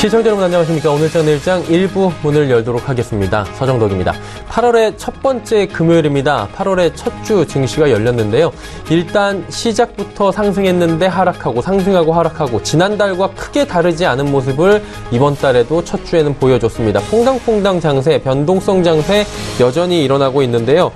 시청자 여러분 안녕하십니까. 오늘장 내일장 일부 문을 열도록 하겠습니다. 서정덕입니다. 8월의 첫 번째 금요일입니다. 8월의 첫 주 증시가 열렸는데요. 일단 시작부터 상승했는데 하락하고 상승하고 하락하고 지난달과 크게 다르지 않은 모습을 이번 달에도 첫 주에는 보여줬습니다. 퐁당퐁당 장세, 변동성 장세 여전히 일어나고 있는데요.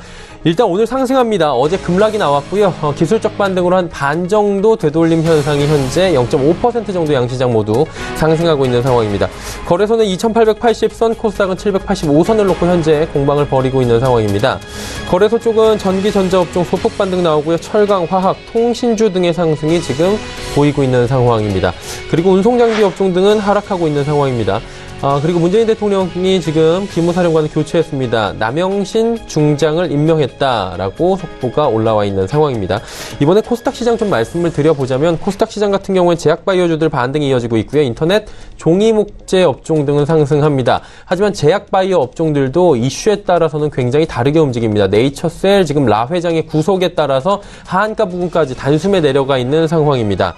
일단 오늘 상승합니다. 어제 급락이 나왔고요. 어, 기술적 반등으로 한 반 정도 되돌림 현상이 현재 0.5% 정도 양시장 모두 상승하고 있는 상황입니다. 거래소는 2,880선, 코스닥은 785선을 놓고 현재 공방을 벌이고 있는 상황입니다. 거래소 쪽은 전기 전자업종 소폭 반등 나오고요. 철강, 화학, 통신주 등의 상승이 지금 보이고 있는 상황입니다. 그리고 운송장비 업종 등은 하락하고 있는 상황입니다. 아, 그리고 문재인 대통령이 지금 기무사령관을 교체했습니다. 남영신 중장을 임명했다라고 속보가 올라와 있는 상황입니다. 이번에 코스닥 시장 좀 말씀을 드려보자면 코스닥 시장 같은 경우에 제약바이오주들 반등이 이어지고 있고요. 인터넷, 종이목재 업종 등은 상승합니다. 하지만 제약바이오 업종들도 이슈에 따라서는 굉장히 다르게 움직입니다. 네이처셀 지금 라 회장의 구속에 따라서 하한가 부분까지 단숨에 내려가 있는 상황입니다.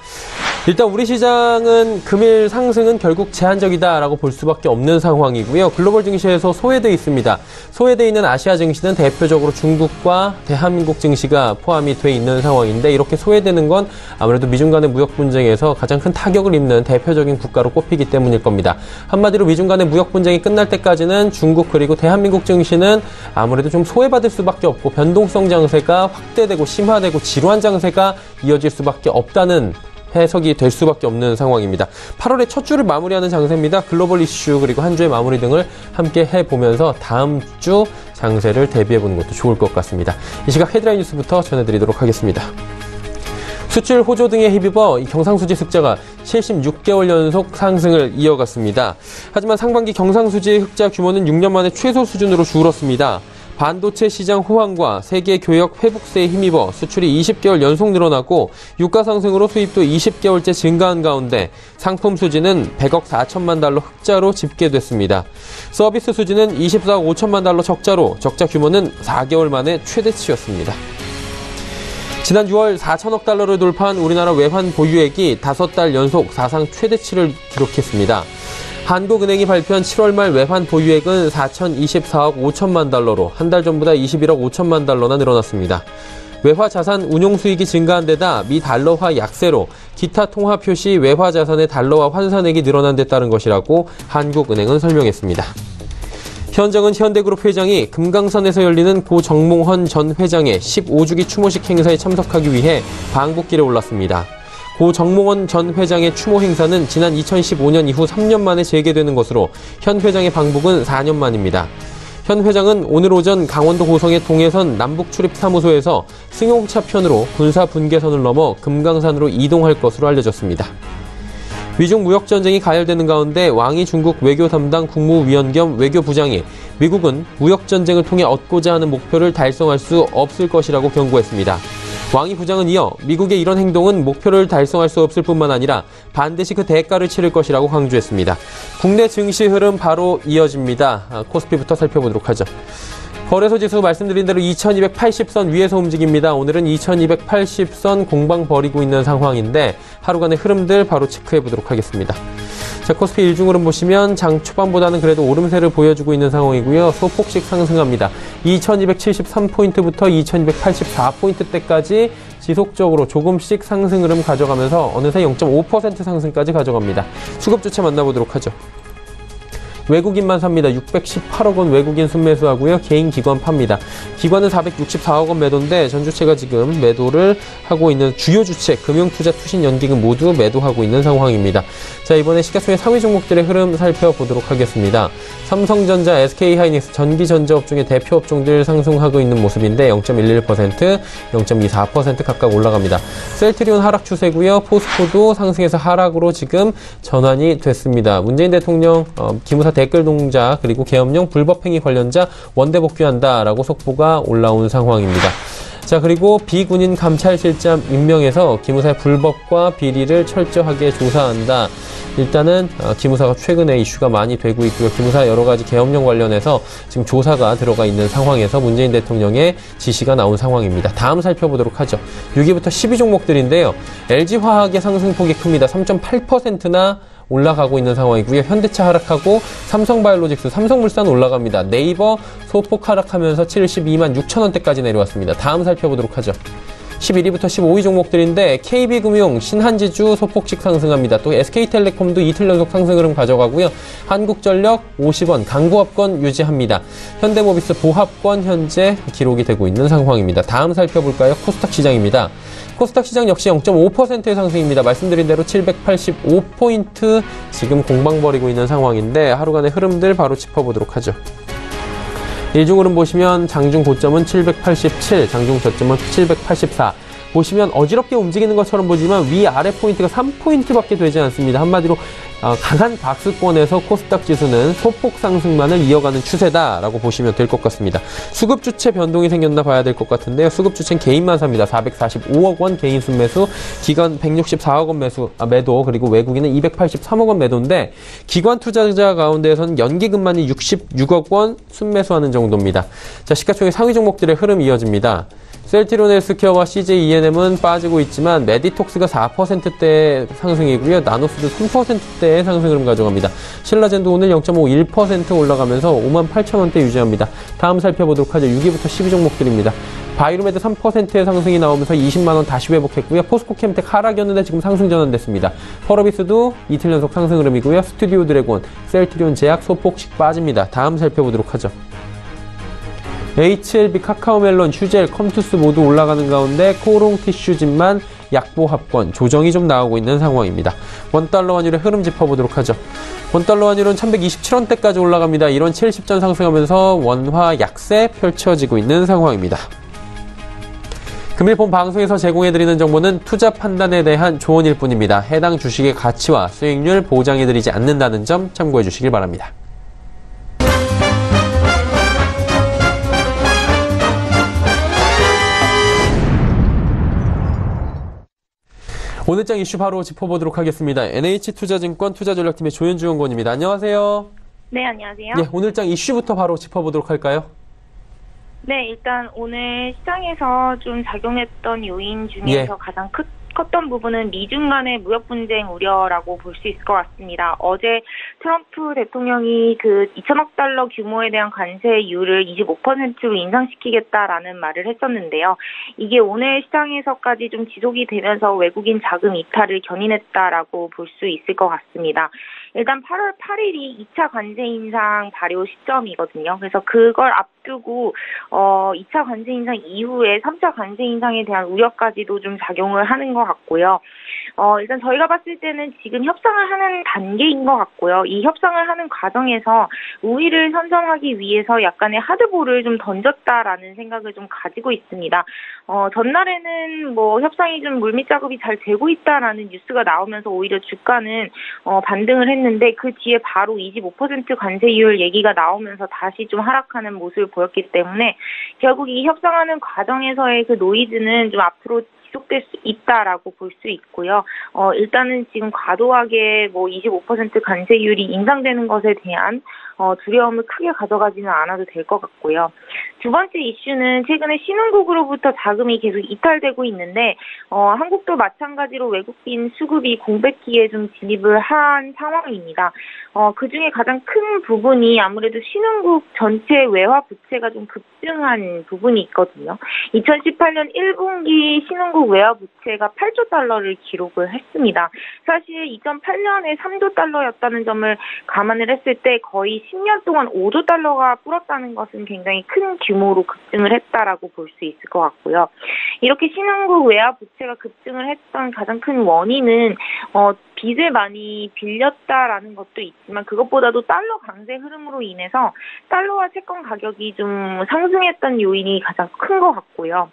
일단 우리 시장은 금일 상승은 결국 제한적이다라고 볼 수밖에 없는 상황이고요. 글로벌 증시에서 소외돼 있습니다. 소외돼 있는 아시아 증시는 대표적으로 중국과 대한민국 증시가 포함이 돼 있는 상황인데 이렇게 소외되는 건 아무래도 미중 간의 무역 분쟁에서 가장 큰 타격을 입는 대표적인 국가로 꼽히기 때문일 겁니다. 한마디로 미중 간의 무역 분쟁이 끝날 때까지는 중국 그리고 대한민국 증시는 아무래도 좀 소외받을 수밖에 없고 변동성 장세가 확대되고 심화되고 지루한 장세가 이어질 수밖에 없다는 해석이 될 수밖에 없는 상황입니다. 8월의 첫 주를 마무리하는 장세입니다. 글로벌 이슈 그리고 한 주의 마무리 등을 함께 해보면서 다음 주 장세를 대비해보는 것도 좋을 것 같습니다. 이 시각 헤드라인 뉴스부터 전해드리도록 하겠습니다. 수출 호조 등에 힘입어 경상수지 흑자가 76개월 연속 상승을 이어갔습니다. 하지만 상반기 경상수지의 흑자 규모는 6년 만에 최소 수준으로 줄었습니다. 반도체 시장 호황과 세계 교역 회복세에 힘입어 수출이 20개월 연속 늘어났고 유가 상승으로 수입도 20개월째 증가한 가운데 상품 수지는 100억 4천만 달러 흑자로 집계됐습니다. 서비스 수지는 24억 5천만 달러 적자로 적자 규모는 4개월 만에 최대치였습니다. 지난 6월 4천억 달러를 돌파한 우리나라 외환 보유액이 5달 연속 사상 최대치를 기록했습니다. 한국은행이 발표한 7월 말 외환 보유액은 4,024억 5천만 달러로 한 달 전보다 21억 5천만 달러나 늘어났습니다. 외화 자산 운용 수익이 증가한 데다 미 달러화 약세로 기타 통화 표시 외화 자산의 달러화 환산액이 늘어난 데 따른 것이라고 한국은행은 설명했습니다. 현장은 현대그룹 회장이 금강산에서 열리는 고 정몽헌 전 회장의 15주기 추모식 행사에 참석하기 위해 방북길에 올랐습니다. 고 정몽원 전 회장의 추모 행사는 지난 2015년 이후 3년 만에 재개되는 것으로 현 회장의 방북은 4년 만입니다. 현 회장은 오늘 오전 강원도 고성의 동해선 남북 출입 사무소에서 승용차 편으로 군사 분계선을 넘어 금강산으로 이동할 것으로 알려졌습니다. 위중 무역 전쟁이 가열되는 가운데 왕이 중국 외교 담당 국무위원 겸 외교부장이 미국은 무역 전쟁을 통해 얻고자 하는 목표를 달성할 수 없을 것이라고 경고했습니다. 왕이 부장은 이어 미국의 이런 행동은 목표를 달성할 수 없을 뿐만 아니라 반드시 그 대가를 치를 것이라고 강조했습니다. 국내 증시 흐름 바로 이어집니다. 아, 코스피부터 살펴보도록 하죠. 거래소 지수 말씀드린 대로 2280선 위에서 움직입니다. 오늘은 2280선 공방 벌이고 있는 상황인데 하루간의 흐름들 바로 체크해 보도록 하겠습니다. 자, 코스피 일중 흐름 보시면 장 초반보다는 그래도 오름세를 보여주고 있는 상황이고요. 소폭씩 상승합니다. 2273포인트부터 2284포인트대까지 지속적으로 조금씩 상승 흐름 가져가면서 어느새 0.5% 상승까지 가져갑니다. 수급 주체 만나보도록 하죠. 외국인만 삽니다. 618억 원 외국인 순매수하고요. 개인 기관 팝니다. 기관은 464억 원 매도인데 전주체가 지금 매도를 하고 있는 주요 주체 금융투자 투신 연기금 모두 매도하고 있는 상황입니다. 자 이번에 시가총액 상위 종목들의 흐름 살펴보도록 하겠습니다. 삼성전자, SK하이닉스 전기전자업 중에 대표 업종들 상승하고 있는 모습인데 0.11%, 0.24% 각각 올라갑니다. 셀트리온 하락 추세고요. 포스코도 상승해서 하락으로 지금 전환이 됐습니다. 문재인 대통령 어, 기무사 댓글 동자 그리고 계엄령 불법행위 관련자 원대 복귀한다라고 속보가 올라온 상황입니다. 자, 그리고 비군인 감찰실장 임명해서 기무사의 불법과 비리를 철저하게 조사한다. 일단은 어, 기무사가 최근에 이슈가 많이 되고 있고요. 기무사 여러 가지 계엄령 관련해서 지금 조사가 들어가 있는 상황에서 문재인 대통령의 지시가 나온 상황입니다. 다음 살펴보도록 하죠. 6위부터 12종목들인데요. LG화학의 상승폭이 큽니다. 3.8%나 올라가고 있는 상황이고요. 현대차 하락하고 삼성바이오로직스, 삼성물산 올라갑니다. 네이버 소폭 하락하면서 72만 6천 원대까지 내려왔습니다. 다음 살펴보도록 하죠. 11위부터 15위 종목들인데 KB금융, 신한지주 소폭씩 상승합니다. 또 SK텔레콤도 이틀 연속 상승 흐름 가져가고요. 한국전력 50원 강구합권 유지합니다. 현대모비스 보합권 현재 기록이 되고 있는 상황입니다. 다음 살펴볼까요? 코스닥 시장입니다. 코스닥 시장 역시 0.5%의 상승입니다. 말씀드린 대로 785포인트 지금 공방 벌이고 있는 상황인데 하루간의 흐름들 바로 짚어보도록 하죠. 일중 흐름 보시면 장중 고점은 787, 장중 저점은 784. 보시면 어지럽게 움직이는 것처럼 보지만 위아래 포인트가 3포인트밖에 되지 않습니다. 한마디로 어, 강한 박스권에서 코스닥 지수는 소폭 상승만을 이어가는 추세다라고 보시면 될 것 같습니다. 수급 주체 변동이 생겼나 봐야 될 것 같은데요. 수급 주체는 개인만 삽니다. 445억 원 개인 순매수, 기관 164억 원 매수 아, 매도 그리고 외국인은 283억 원 매도인데 기관 투자자 가운데에서는 연기금만이 66억 원 순매수하는 정도입니다. 자 시가총액 상위 종목들의 흐름 이어집니다. 셀티론 헬스케어와 CJ ENM은 빠지고 있지만 메디톡스가 4%대 상승이고요. 나노스도 3%대의 상승을 가져갑니다. 신라젠도 오늘 0.51% 올라가면서 5만 8천 원대 유지합니다. 다음 살펴보도록 하죠. 6위부터 12 종목들입니다. 바이로메드 3%의 상승이 나오면서 20만 원 다시 회복했고요. 포스코 캠텍 하락이었는데 지금 상승 전환됐습니다. 퍼러비스도 이틀 연속 상승 흐름이고요. 스튜디오 드래곤, 셀트리온 제약 소폭씩 빠집니다. 다음 살펴보도록 하죠. HLB, 카카오멜론, 휴젤, 컴투스 모두 올라가는 가운데 코롱 티슈진만 약보 합권 조정이 좀 나오고 있는 상황입니다. 원달러 환율의 흐름 짚어보도록 하죠. 원달러 환율은 1127원대까지 올라갑니다. 이런 70전 상승하면서 원화 약세 펼쳐지고 있는 상황입니다. 금일 본 방송에서 제공해드리는 정보는 투자 판단에 대한 조언일 뿐입니다. 해당 주식의 가치와 수익률 보장해드리지 않는다는 점 참고해 주시길 바랍니다. 오늘 장 이슈 바로 짚어보도록 하겠습니다. NH투자증권 투자전략팀의 조현주 연구원입니다. 안녕하세요. 네, 안녕하세요. 네, 오늘 장 이슈부터 바로 짚어보도록 할까요? 네, 일단 오늘 시장에서 좀 작용했던 요인 중에서 예. 가장 크, 컸던 부분은 미중 간의 무역 분쟁 우려라고 볼 수 있을 것 같습니다. 어제 트럼프 대통령이 그 2천억 달러 규모에 대한 관세율을 25%로 인상시키겠다라는 말을 했었는데요. 이게 오늘 시장에서까지 좀 지속이 되면서 외국인 자금 이탈을 견인했다라고 볼 수 있을 것 같습니다. 일단 8월 8일이 2차 관세 인상 발효 시점이거든요. 그래서 그걸 앞두고 어 2차 관세 인상 이후에 3차 관세 인상에 대한 우려까지도 좀 작용을 하는 것 같고요. 어 일단 저희가 봤을 때는 지금 협상을 하는 단계인 것 같고요. 이 협상을 하는 과정에서 우위를 선점하기 위해서 약간의 하드볼을 좀 던졌다라는 생각을 좀 가지고 있습니다. 어 전날에는 뭐 협상이 좀 물밑 작업이 잘 되고 있다라는 뉴스가 나오면서 오히려 주가는 어 반등을 했는데 했는데 그 뒤에 바로 25% 관세율 얘기가 나오면서 다시 좀 하락하는 모습을 보였기 때문에 결국 이 협상하는 과정에서의 그 노이즈는 좀 앞으로 지속될 수 있다라고 볼 수 있고요. 어, 일단은 지금 과도하게 뭐 25% 관세율이 인상되는 것에 대한 어, 두려움을 크게 가져가지는 않아도 될 것 같고요. 두 번째 이슈는 최근에 신흥국으로부터 자금이 계속 이탈되고 있는데 어, 한국도 마찬가지로 외국인 수급이 공백기에 좀 진입을 한 상황입니다. 어, 그 중에 가장 큰 부분이 아무래도 신흥국 전체 외화 부채가 좀 급증한 부분이 있거든요. 2018년 1분기 신흥국 외화 부채가 8조 달러를 기록을 했습니다. 사실 2008년에 3조 달러였다는 점을 감안을 했을 때 거의 10년 동안 5조 달러가 불었다는 것은 굉장히 큰 규모로 급증을 했다라고 볼 수 있을 것 같고요. 이렇게 신흥국 외화 부채가 급증을 했던 가장 큰 원인은 어, 빚을 많이 빌렸다라는 것도 있지만 그것보다도 달러 강세 흐름으로 인해서 달러와 채권 가격이 좀 상승했던 요인이 가장 큰 것 같고요.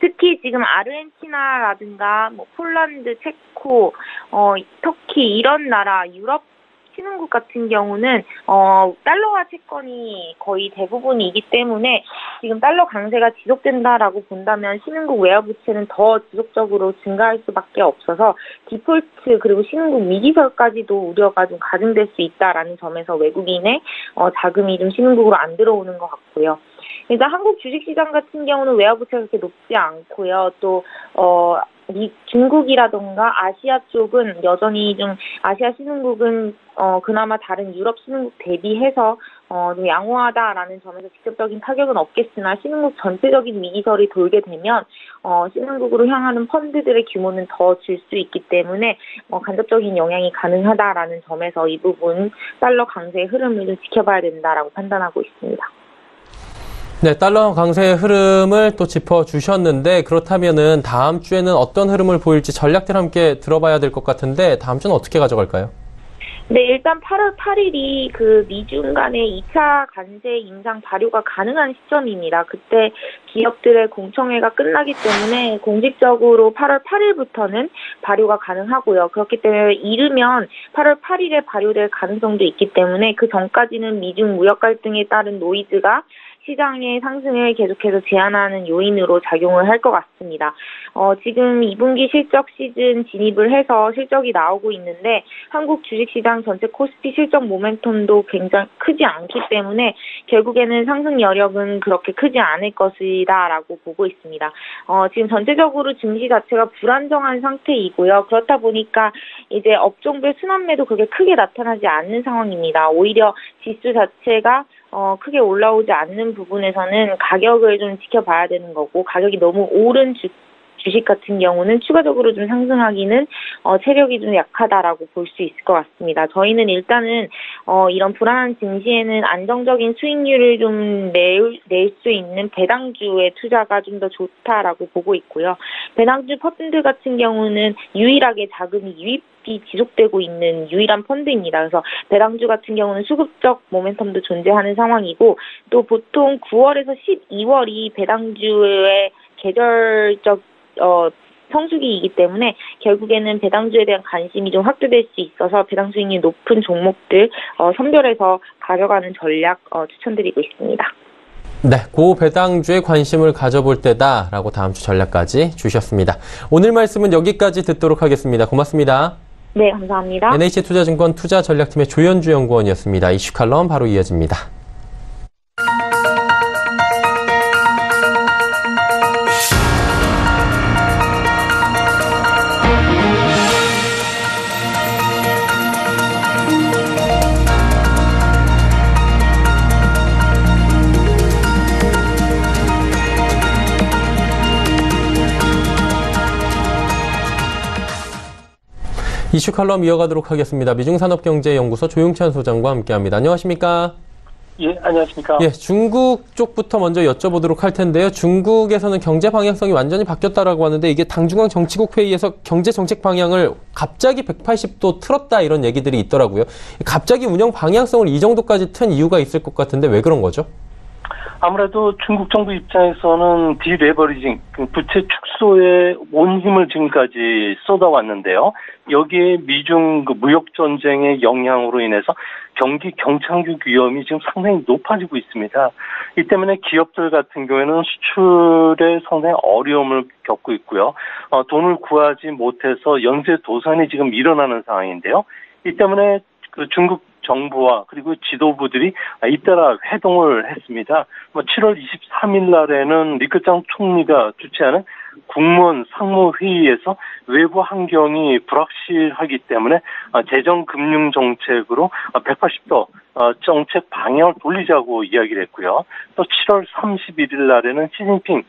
특히 지금 아르헨티나라든가 뭐 폴란드, 체코, 어, 터키 이런 나라 유럽 신흥국 같은 경우는 어, 달러화 채권이 거의 대부분이기 때문에 지금 달러 강세가 지속된다라고 본다면 신흥국 외화부채는 더 지속적으로 증가할 수밖에 없어서 디폴트 그리고 신흥국 미기설까지도 우려가 좀 가중될 수 있다라는 점에서 외국인의 어, 자금이 좀 신흥국으로 안 들어오는 것 같고요. 일단 한국 주식시장 같은 경우는 외화부채가 그렇게 높지 않고요. 또 어, 미, 중국이라던가 아시아 쪽은 여전히 좀 아시아 신흥국은 어, 그나마 다른 유럽 신흥국 대비해서 어, 좀 양호하다라는 점에서 직접적인 타격은 없겠으나 신흥국 전체적인 미기설이 돌게 되면 어, 신흥국으로 향하는 펀드들의 규모는 더 줄 수 있기 때문에 어, 간접적인 영향이 가능하다라는 점에서 이 부분 달러 강세의 흐름을 좀 지켜봐야 된다라고 판단하고 있습니다. 네, 달러 강세의 흐름을 또 짚어주셨는데 그렇다면은 다음 주에는 어떤 흐름을 보일지 전략들 함께 들어봐야 될 것 같은데 다음 주는 어떻게 가져갈까요? 네, 일단 8월 8일이 그 미중 간의 2차 관세 인상 발효가 가능한 시점입니다. 그때 기업들의 공청회가 끝나기 때문에 공식적으로 8월 8일부터는 발효가 가능하고요. 그렇기 때문에 이르면 8월 8일에 발효될 가능성도 있기 때문에 그 전까지는 미중 무역 갈등에 따른 노이즈가 시장의 상승을 계속해서 제한하는 요인으로 작용을 할 것 같습니다. 어, 지금 2분기 실적 시즌 진입을 해서 실적이 나오고 있는데 한국 주식시장 전체 코스피 실적 모멘텀도 굉장히 크지 않기 때문에 결국에는 상승 여력은 그렇게 크지 않을 것이다라고 보고 있습니다. 어, 지금 전체적으로 증시 자체가 불안정한 상태이고요. 그렇다 보니까 이제 업종별 순환매도 그렇게 크게 나타나지 않는 상황입니다. 오히려 지수 자체가 어, 크게 올라오지 않는 부분에서는 가격을 좀 지켜봐야 되는 거고 가격이 너무 오른 주, 주식 같은 경우는 추가적으로 좀 상승하기는 어, 체력이 좀 약하다라고 볼 수 있을 것 같습니다. 저희는 일단은 어, 이런 불안한 증시에는 안정적인 수익률을 좀 낼 수 있는 배당주의 투자가 좀 더 좋다라고 보고 있고요. 배당주 펀드 같은 경우는 유일하게 자금이 유입 이 지속되고 있는 유일한 펀드입니다. 그래서 배당주 같은 경우는 수급적 모멘텀도 존재하는 상황이고 또 보통 9월에서 12월이 배당주의 계절적 어, 성수기이기 때문에 결국에는 배당주에 대한 관심이 좀 확대될 수 있어서 배당 수익률 높은 종목들 어, 선별해서 가져가는 전략 어, 추천드리고 있습니다. 네, 고 배당주에 관심을 가져볼 때다라고 다음 주 전략까지 주셨습니다. 오늘 말씀은 여기까지 듣도록 하겠습니다. 고맙습니다. 네, 감사합니다. NH투자증권 투자전략팀의 조현주 연구원이었습니다. 이슈 칼럼 바로 이어집니다. 이슈 칼럼 이어가도록 하겠습니다. 미중산업경제연구소 조용찬 소장과 함께합니다. 안녕하십니까? 예, 안녕하십니까? 예, 중국 쪽부터 먼저 여쭤보도록 할 텐데요. 중국에서는 경제 방향성이 완전히 바뀌었다라고 하는데 이게 당중앙 정치국 회의에서 경제 정책 방향을 갑자기 180도 틀었다 이런 얘기들이 있더라고요. 갑자기 운영 방향성을 이 정도까지 튼 이유가 있을 것 같은데 왜 그런 거죠? 아무래도 중국 정부 입장에서는 디레버리징, 그 부채 축소에 온 힘을 지금까지 쏟아왔는데요. 여기에 미중 그 무역 전쟁의 영향으로 인해서 경기 경착륙 위험이 지금 상당히 높아지고 있습니다. 이 때문에 기업들 같은 경우에는 수출에 상당히 어려움을 겪고 있고요. 어, 돈을 구하지 못해서 연쇄 도산이 지금 일어나는 상황인데요. 이 때문에 그 중국 정부와 그리고 지도부들이 잇따라 회동을 했습니다. 7월 뭐 23일 날에는 리크장 총리가 주최하는 국무원 상무회의에서 외부 환경이 불확실하기 때문에 재정 금융 정책으로 180도 정책 방향을 돌리자고 이야기를 했고요. 또 7월 31일 날에는 시진핑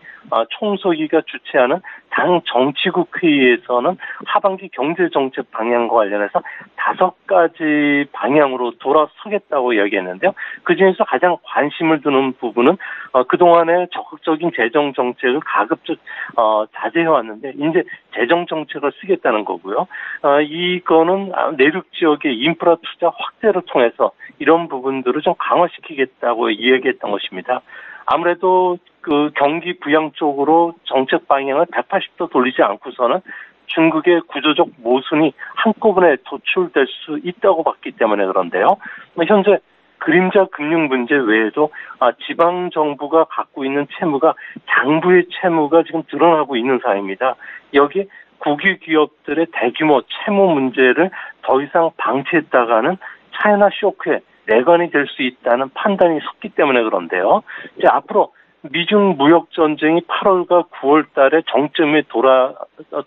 총서기가 주최하는 당 정치국 회의에서는 하반기 경제 정책 방향과 관련해서 다섯 가지 방향으로 돌아서겠다고 이야기했는데요. 그 중에서 가장 관심을 두는 부분은 어, 그동안의 적극적인 재정 정책을 가급적 어, 자제해 왔는데 이제 재정 정책을 쓰겠다는 거고요. 어, 이거는 내륙 지역의 인프라 투자 확대를 통해서 이런 부분들을 좀 강화시키겠다고 이야기했던 것입니다. 아무래도 그 경기 부양 쪽으로 정책 방향을 180도 돌리지 않고서는 중국의 구조적 모순이 한꺼번에 도출될 수 있다고 봤기 때문에 그런데요. 뭐 현재 그림자 금융 문제 외에도 아, 지방 정부가 갖고 있는 채무가 장부의 채무가 지금 드러나고 있는 사회입니다. 여기 국유 기업들의 대규모 채무 문제를 더 이상 방치했다가는 차이나 쇼크에 내관이 될 수 있다는 판단이 섰기 때문에 그런데요. 이제 앞으로 미중 무역 전쟁이 8월과 9월 달에 정점에 돌아,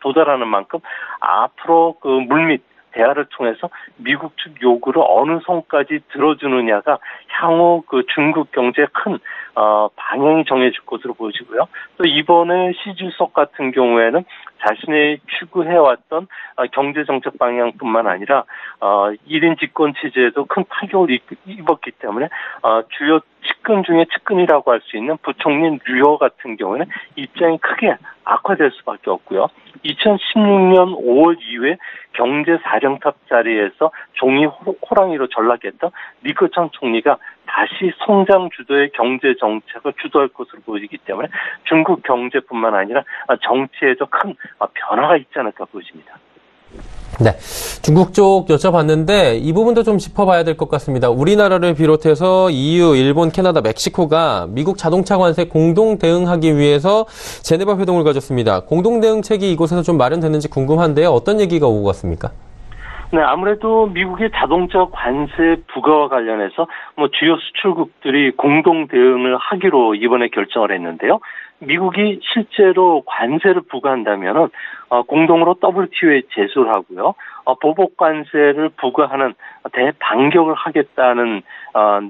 도달하는 만큼 앞으로 그 물밑 대화를 통해서 미국 측 요구를 어느 선까지 들어주느냐가 향후 그 중국 경제에 큰 어, 방향이 정해질 것으로 보여지고요. 또 이번에 시 주석 같은 경우에는 자신의 추구해왔던 어, 경제정책 방향뿐만 아니라 어, 1인 집권 체제에도 큰 타격을 입었기 때문에 어, 주요 측근 중에 측근이라고 할 수 있는 부총리 류어 같은 경우에는 입장이 크게 악화될 수밖에 없고요. 2016년 5월 이후에 경제사령탑 자리에서 종이 호랑이로 전락했던 리커창 총리가 다시 성장 주도의 경제 정책을 주도할 것으로 보이기 때문에 중국 경제뿐만 아니라 정치에도 큰 변화가 있지 않을까 보입니다. 네. 중국 쪽 여쭤봤는데 이 부분도 좀 짚어봐야 될 것 같습니다. 우리나라를 비롯해서 EU, 일본, 캐나다, 멕시코가 미국 자동차 관세 공동 대응하기 위해서 제네바 회동을 가졌습니다. 공동 대응책이 이곳에서 좀 마련됐는지 궁금한데요. 어떤 얘기가 오고 갔습니까? 네, 아무래도 미국의 자동차 관세 부과와 관련해서 뭐 주요 수출국들이 공동 대응을 하기로 이번에 결정을 했는데요. 미국이 실제로 관세를 부과한다면은 어, 공동으로 WTO에 제소를 하고요. 어, 보복 관세를 부과하는 대반격을 하겠다는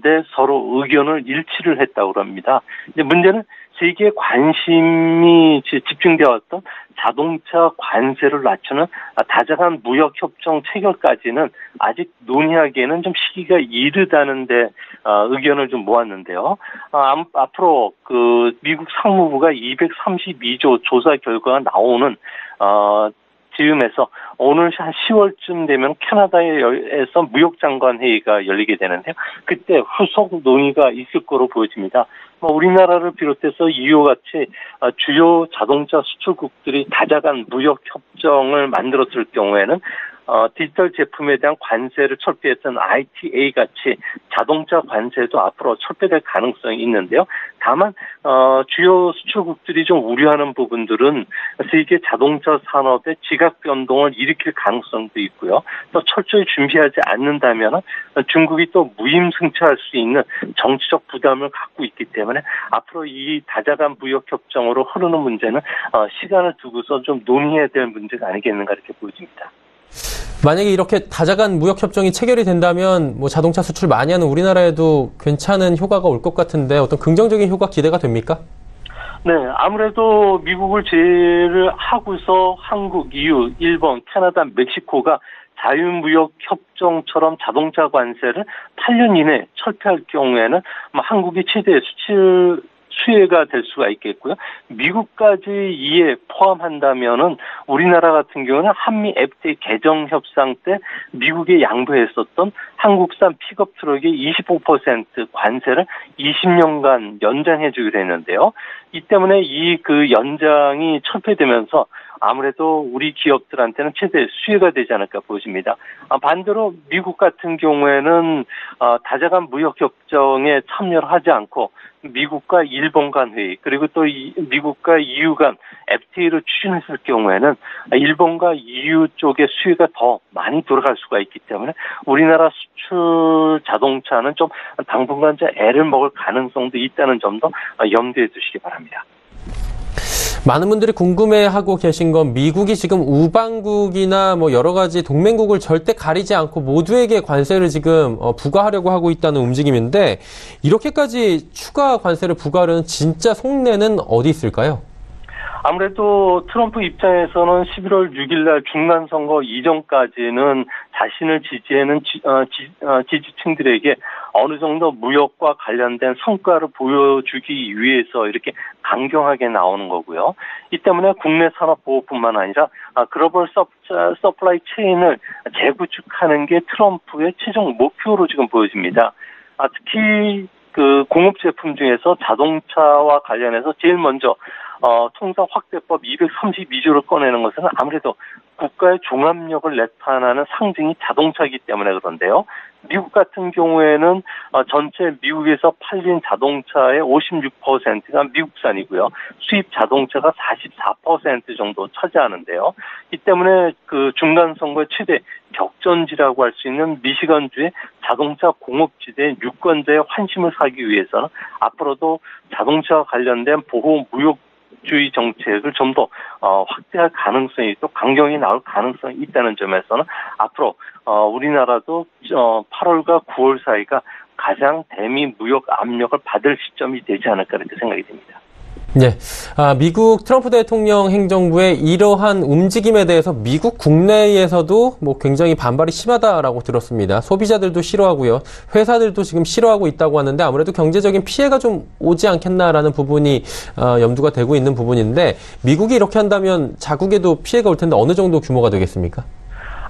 데 어, 서로 의견을 일치를 했다고 합니다. 문제는 세계 관심이 집중되어 왔던 자동차 관세를 낮추는 다자간 무역 협정 체결까지는 아직 논의하기에는 좀 시기가 이르다는데 어, 의견을 좀 모았는데요. 아, 앞으로 그 미국 상무부가 232조 조사 결과가 나오는 어, 즈음에서 오늘 한 10월쯤 되면 캐나다에서 무역장관 회의가 열리게 되는데요. 그때 후속 논의가 있을 거로 보여집니다. 뭐 우리나라를 비롯해서 EU 같이 주요 자동차 수출국들이 다자간 무역 협정을 만들었을 경우에는 어, 디지털 제품에 대한 관세를 철폐했던 ITA 같이 자동차 관세도 앞으로 철폐될 가능성이 있는데요. 다만 어, 주요 수출국들이 좀 우려하는 부분들은 세계 자동차 산업의 지각 변동을 일으킬 가능성도 있고요. 또 철저히 준비하지 않는다면 중국이 또 무임승차할 수 있는 정치적 부담을 갖고 있기 때문에 앞으로 이 다자간 무역 협정으로 흐르는 문제는 어, 시간을 두고서 좀 논의해야 될 문제가 아니겠는가 이렇게 보여집니다. 만약에 이렇게 다자간 무역 협정이 체결이 된다면 뭐 자동차 수출 많이 하는 우리나라에도 괜찮은 효과가 올 것 같은데 어떤 긍정적인 효과 기대가 됩니까? 네, 아무래도 미국을 제외를 하고서 한국, EU, 일본, 캐나다, 멕시코가 자유무역 협정처럼 자동차 관세를 8년 이내 철폐할 경우에는 뭐 한국이 최대 수출 수혜가 될 수가 있겠고요. 미국까지 이에 포함한다면은 우리나라 같은 경우는 한미 FTA 개정 협상 때 미국에 양보했었던 한국산 픽업 트럭의 25% 관세를 20년간 연장해 주기로 했는데요. 이 때문에 이 그 연장이 철폐되면서 아무래도 우리 기업들한테는 최대 수혜가 되지 않을까 보십니다. 아, 반대로 미국 같은 경우에는 어, 다자간 무역 협정에 참여를 하지 않고 미국과 일본 간 회의 그리고 또 미국과 EU 간 FTA를 추진했을 경우에는 일본과 EU 쪽의 수혜가 더 많이 돌아갈 수가 있기 때문에 우리나라 수출 자동차는 좀 당분간 애를 먹을 가능성도 있다는 점도 염두에 두시기 바랍니다. 많은 분들이 궁금해하고 계신 건 미국이 지금 우방국이나 뭐 여러 가지 동맹국을 절대 가리지 않고 모두에게 관세를 지금 어, 부과하려고 하고 있다는 움직임인데 이렇게까지 추가 관세를 부과하려는 진짜 속내는 어디 있을까요? 아무래도 트럼프 입장에서는 11월 6일 날 중간 선거 이전까지는 자신을 지지하는 지, 어, 지, 어, 지지층들에게 어느 정도 무역과 관련된 성과를 보여주기 위해서 이렇게 강경하게 나오는 거고요. 이 때문에 국내 산업 보호뿐만 아니라 아, 글로벌 서, 서플라이 체인을 재구축하는 게 트럼프의 최종 목표로 지금 보여집니다. 아, 특히 그 공업 제품 중에서 자동차와 관련해서 제일 먼저 어, 통상 확대법 232조를 꺼내는 것은 아무래도 국가의 종합력을 나타나는 상징이 자동차이기 때문에 그런데요. 미국 같은 경우에는 어, 전체 미국에서 팔린 자동차의 56%가 미국산이고요. 수입 자동차가 44% 정도 차지하는데요. 이 때문에 그 중간 선거의 최대 격전지라고 할 수 있는 미시건주의 자동차 공업지대 유권자의 환심을 사기 위해서는 앞으로도 자동차와 관련된 보호 무역 주의 정책을 좀더 어, 확대할 가능성이 또 강경히 나올 가능성이 있다는 점에서는 앞으로 어, 우리나라도 어, 8월과 9월 사이가 가장 대미 무역 압력을 받을 시점이 되지 않을까 이렇게 생각이 됩니다. 네. 아, 미국 트럼프 대통령 행정부의 이러한 움직임에 대해서 미국 국내에서도 뭐 굉장히 반발이 심하다라고 들었습니다. 소비자들도 싫어하고요. 회사들도 지금 싫어하고 있다고 하는데 아무래도 경제적인 피해가 좀 오지 않겠나라는 부분이 어, 염두가 되고 있는 부분인데 미국이 이렇게 한다면 자국에도 피해가 올 텐데 어느 정도 규모가 되겠습니까?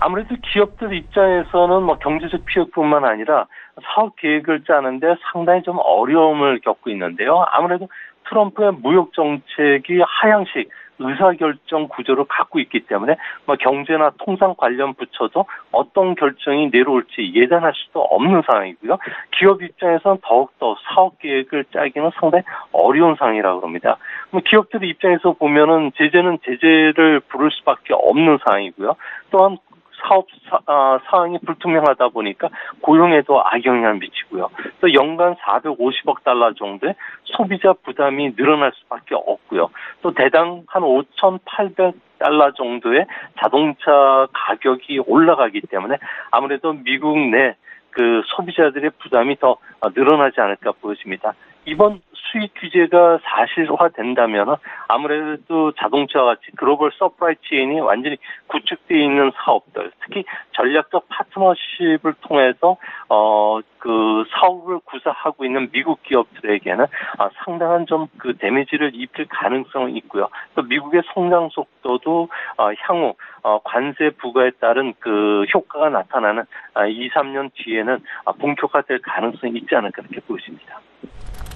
아무래도 기업들 입장에서는 뭐 경제적 피해뿐만 아니라 사업 계획을 짜는데 상당히 좀 어려움을 겪고 있는데요. 아무래도 트럼프의 무역 정책이 하향식 의사결정 구조를 갖고 있기 때문에 뭐 경제나 통상 관련 부처도 어떤 결정이 내려올지 예단할 수도 없는 상황이고요. 기업 입장에서는 더욱더 사업 계획을 짜기는 상당히 어려운 상황이라고 합니다. 뭐 기업들 입장에서 보면은 제재는 제재를 부를 수밖에 없는 상황이고요. 또한 사업 사, 아, 상황이 불투명하다 보니까 고용에도 악영향을 미치고요. 또 연간 450억 달러 정도의 소비자 부담이 늘어날 수밖에 없고요. 또 대당 한 5,800 달러 정도의 자동차 가격이 올라가기 때문에 아무래도 미국 내 그 소비자들의 부담이 더 늘어나지 않을까 보여집니다. 이번 수익 규제가 사실화된다면 아무래도 자동차와 같이 글로벌 서프라이 체인이 완전히 구축되어 있는 사업들, 특히 전략적 파트너십을 통해서 어 그 사업을 구사하고 있는 미국 기업들에게는 아, 상당한 좀 그 데미지를 입힐 가능성이 있고요. 또 미국의 성장 속도도 어, 향후 어, 관세 부과에 따른 그 효과가 나타나는 아, 2, 3년 뒤에는 아, 본격화될 가능성이 있지 않을까 그렇게 보여집니다.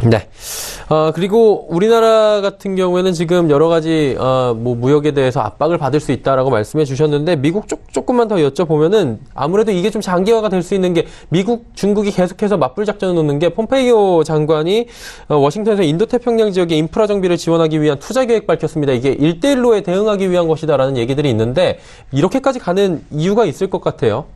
네. 어, 그리고 우리나라 같은 경우에는 지금 여러 가지, 어, 뭐, 무역에 대해서 압박을 받을 수 있다라고 말씀해 주셨는데, 미국 쪽, 조금만 더 여쭤보면은, 아무래도 이게 좀 장기화가 될 수 있는 게, 미국, 중국이 계속해서 맞불 작전을 놓는 게, 폼페이오 장관이, 어, 워싱턴에서 인도태평양 지역의 인프라 정비를 지원하기 위한 투자 계획 밝혔습니다. 이게 1대1로에 대응하기 위한 것이다라는 얘기들이 있는데, 이렇게까지 가는 이유가 있을 것 같아요.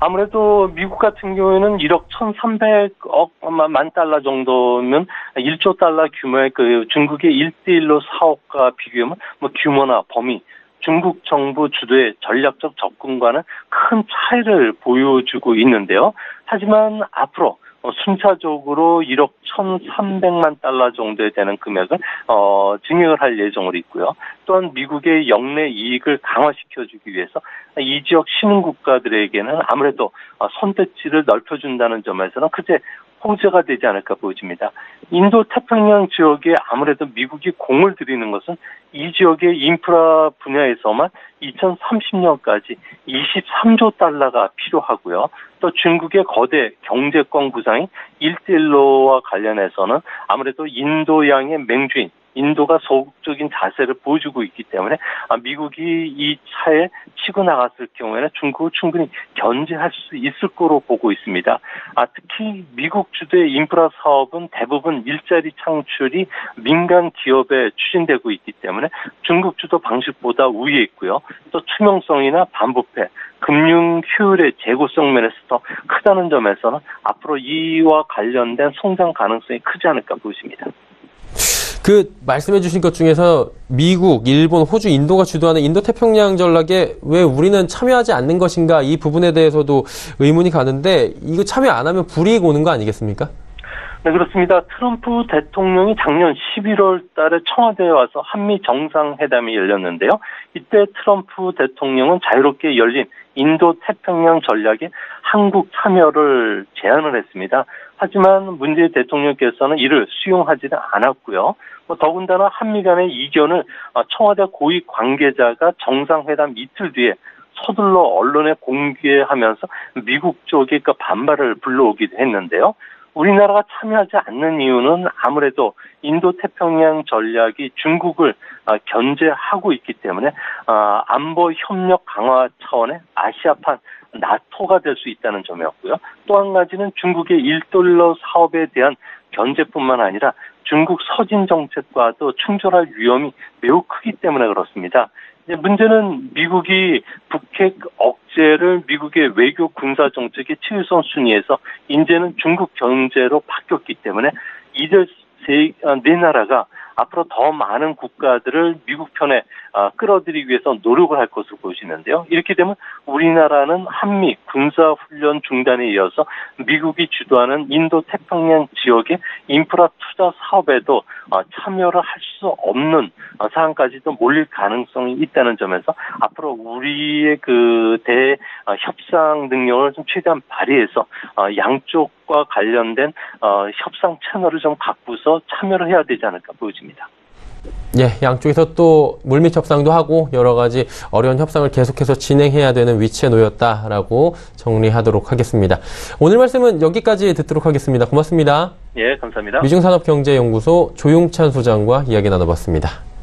아무래도 미국 같은 경우에는 1억 1,300억 만 달러 정도면 1조 달러 규모의 그 중국의 1대1로 사업과 비교하면 뭐 규모나 범위 중국 정부 주도의 전략적 접근과는 큰 차이를 보여주고 있는데요. 하지만 앞으로 어, 순차적으로 1억 1,300만 달러 정도에 되는 금액을 어, 증액을 할 예정으로 있고요. 또한 미국의 영내 이익을 강화시켜주기 위해서 이 지역 신흥 국가들에게는 아무래도 어, 선택지를 넓혀준다는 점에서는 크게 호재가 되지 않을까 보여집니다. 인도 태평양 지역에 아무래도 미국이 공을 들이는 것은 이 지역의 인프라 분야에서만 2030년까지 23조 달러가 필요하고요. 또 중국의 거대 경제권 구상인 일대일로와 관련해서는 아무래도 인도양의 맹주인 인도가 소극적인 자세를 보여주고 있기 때문에 아, 미국이 이 차에 치고 나갔을 경우에는 중국을 충분히 견제할 수 있을 거로 보고 있습니다. 아, 특히 미국 주도의 인프라 사업은 대부분 일자리 창출이 민간 기업에 추진되고 있기 때문에 중국 주도 방식보다 우위에 있고요. 또 투명성이나 반부패, 금융 효율의 재고성 면에서 더 크다는 점에서는 앞으로 이와 관련된 성장 가능성이 크지 않을까 보십니다. 그 말씀해 주신 것 중에서 미국, 일본, 호주, 인도가 주도하는 인도 태평양 전략에 왜 우리는 참여하지 않는 것인가 이 부분에 대해서도 의문이 가는데 이거 참여 안 하면 불이익 오는 거 아니겠습니까? 네, 그렇습니다. 트럼프 대통령이 작년 11월 달에 청와대에 와서 한미 정상회담이 열렸는데요. 이때 트럼프 대통령은 자유롭게 열린 인도 태평양 전략에 한국 참여를 제안을 했습니다. 하지만 문재인 대통령께서는 이를 수용하지는 않았고요. 뭐 더군다나 한미 간의 이견을 어, 청와대 고위 관계자가 정상회담 이틀 뒤에 서둘러 언론에 공개하면서 미국 쪽의 그 반발을 불러오기도 했는데요. 우리나라가 참여하지 않는 이유는 아무래도 인도 태평양 전략이 중국을 아, 견제하고 있기 때문에 아, 안보 협력 강화 차원의 아시아판 나토가 될 수 있다는 점이었고요. 또 한 가지는 중국의 1달러 사업에 대한 견제뿐만 아니라 중국 서진 정책과도 충돌할 위험이 매우 크기 때문에 그렇습니다. 문제는 미국이 북핵 억제를 미국의 외교 군사 정책의 최우선 순위에서 이제는 중국 경제로 바뀌었기 때문에 이들 세, 네 나라가 앞으로 더 많은 국가들을 미국 편에 아, 끌어들이기 위해서 노력을 할 것으로 보시는데요. 이렇게 되면 우리나라는 한미 군사훈련 중단에 이어서 미국이 주도하는 인도 태평양 지역의 인프라 투자 사업에도 아, 참여를 할 수 없는 아, 상황까지도 몰릴 가능성이 있다는 점에서 앞으로 우리의 그 대 협상 능력을 좀 최대한 발휘해서 양쪽과 관련된 협상 채널을 좀 갖고서 참여를 해야 되지 않을까 보여집니다. 예, 양쪽에서 또 물밑 협상도 하고 여러 가지 어려운 협상을 계속해서 진행해야 되는 위치에 놓였다라고 정리하도록 하겠습니다. 오늘 말씀은 여기까지 듣도록 하겠습니다. 고맙습니다. 예, 감사합니다. 위중산업경제연구소 조용찬 소장과 이야기 나눠봤습니다.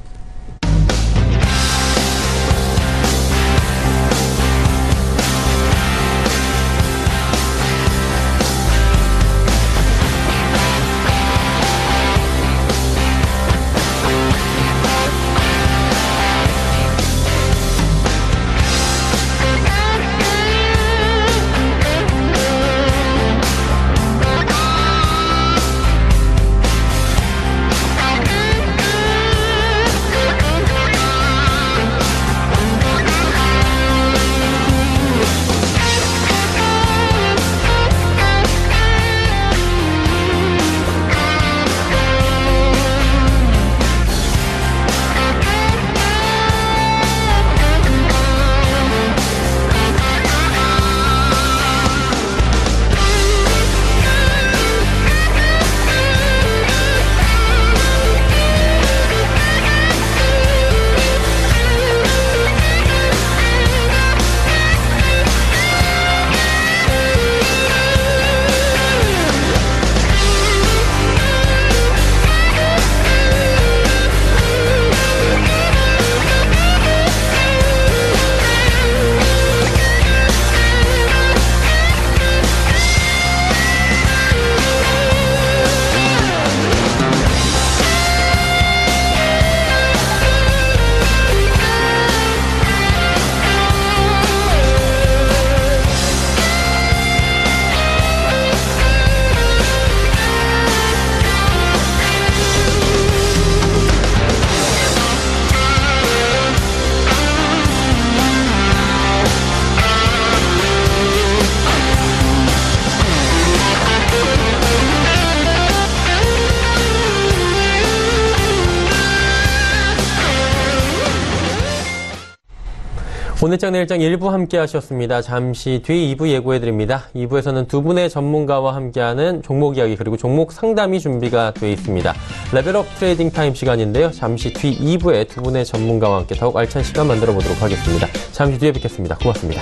오늘장 내일장 1부 함께 하셨습니다. 잠시 뒤 2부 예고해 드립니다. 2부에서는 두 분의 전문가와 함께하는 종목 이야기 그리고 종목 상담이 준비가 되어 있습니다. 레벨업 트레이딩 타임 시간인데요. 잠시 뒤 2부에 두 분의 전문가와 함께 더욱 알찬 시간 만들어 보도록 하겠습니다. 잠시 뒤에 뵙겠습니다. 고맙습니다.